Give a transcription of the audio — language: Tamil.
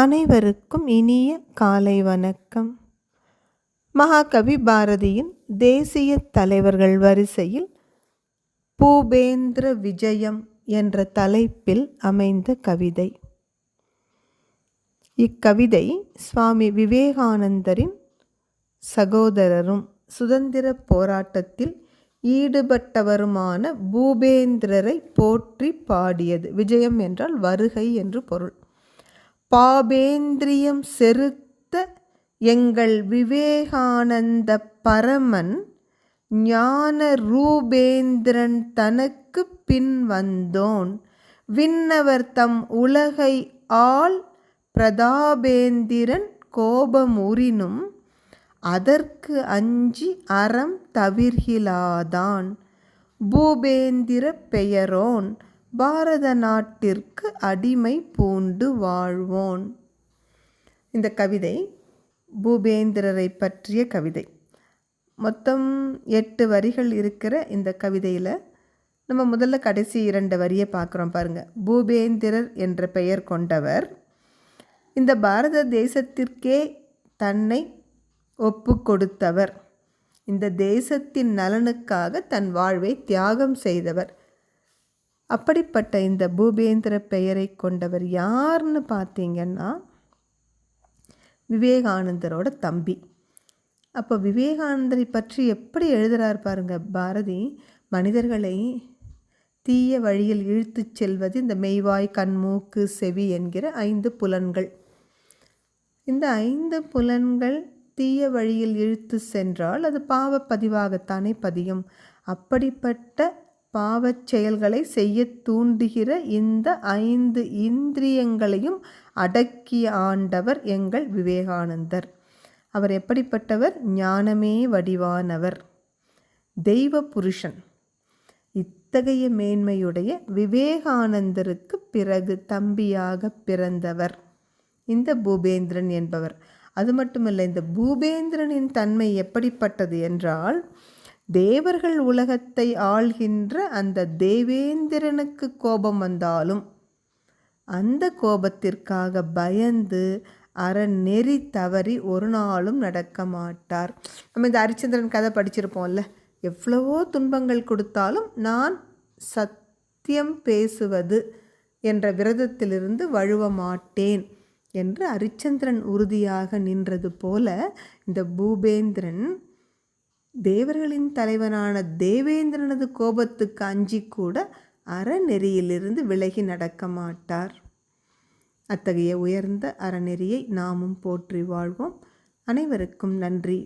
அனைவருக்கும் இனிய காலை வணக்கம். மகாகவி பாரதியின் தேசிய தலைவர்கள் வரிசையில் பூபேந்திர விஜயம் என்ற தலைப்பில் அமைந்த கவிதை. இக்கவிதை சுவாமி விவேகானந்தரின் சகோதரரும் சுதந்திர போராட்டத்தில் ஈடுபட்டவருமான பூபேந்திரரை போற்றி பாடியது. விஜயம் என்றால் வருகை என்று பொருள். பாபேந்திரியம் செருத்த எங்கள் விவேகானந்த பரமன் ஞான ரூபேந்திரன் தனக்கு பின் வந்தோன். விண்ணவர் தம் உலகை ஆள் பிரதாபேந்திரன் கோபம் உறினும் அதற்கு அஞ்சி அறம் தவிர்கிலாதான். பூபேந்திர பெயரோன். பாரத நாட்டிற்கு அடிமை பூண்டு வாழ்வோன். இந்த கவிதை பூபேந்திரரை பற்றிய கவிதை. மொத்தம் எட்டு வரிகள் இருக்கிற இந்த கவிதையில் நம்ம முதல்ல கடைசி இரண்டு வரியை பார்க்குறோம் பாருங்கள் பூபேந்திரர் என்ற பெயர் கொண்டவர் இந்த பாரத தேசத்திற்கே தன்னை ஒப்பு கொடுத்தவர். இந்த தேசத்தின் நலனுக்காக தன் வாழ்வை தியாகம் செய்தவர். அப்படிப்பட்ட இந்த பூபேந்திர பெயரை கொண்டவர் யார்னு பார்த்தீங்கன்னா விவேகானந்தரோட தம்பி. அப்போ விவேகானந்தரை பற்றி எப்படி எழுதுகிறார் பாருங்க பாரதி. மனிதர்களை தீய வழியில் இழுத்துச் செல்வது இந்த மெய்வாய் கண்மூக்கு செவி என்கிற ஐந்து புலன்கள். இந்த ஐந்து புலன்கள் தீய வழியில் இழுத்து சென்றால் அது பாவ பதிவாகத்தானே பதியும். அப்படிப்பட்ட பாவச் செயல்களை செய்ய தூண்டுகிற இந்த ஐந்து இந்திரியங்களையும் அடக்கிய ஆண்டவர் எங்கள் விவேகானந்தர். அவர் எப்படிப்பட்டவர்? ஞானமே வடிவானவர். தெய்வ புருஷன் இத்தகைய மேன்மையுடைய விவேகானந்தருக்கு பிறகு தம்பியாக பிறந்தவர். இந்த பூபேந்திரன் என்பவர். அது மட்டுமல்ல இந்த பூபேந்திரனின் தன்மை எப்படிப்பட்டது என்றால் தேவர்கள் உலகத்தை ஆள்கின்ற அந்த தேவேந்திரனுக்கு கோபம் வந்தாலும் அந்த கோபத்திற்காக பயந்து அறநெறி தவறி ஒரு நாளும் நடக்க மாட்டார். நம்ம இந்த ஹரிச்சந்திரன் கதை படிச்சிருப்போம்ல எவ்வளவோ துன்பங்கள் கொடுத்தாலும் நான் சத்தியம் பேசுவது என்ற விரதத்திலிருந்து வழுவ மாட்டேன் என்று அரிச்சந்திரன் உறுதியாக நின்றது போல இந்த பூபேந்திரன் தேவர்களின் தலைவனான தேவேந்திரனது கோபத்துக்கு அஞ்சி கூட அறநெறியிலிருந்து விலகி நடக்க மாட்டார். அத்தகைய உயர்ந்த அறநெறியை நாமும் போற்றி வாழ்வோம். அனைவருக்கும் நன்றி.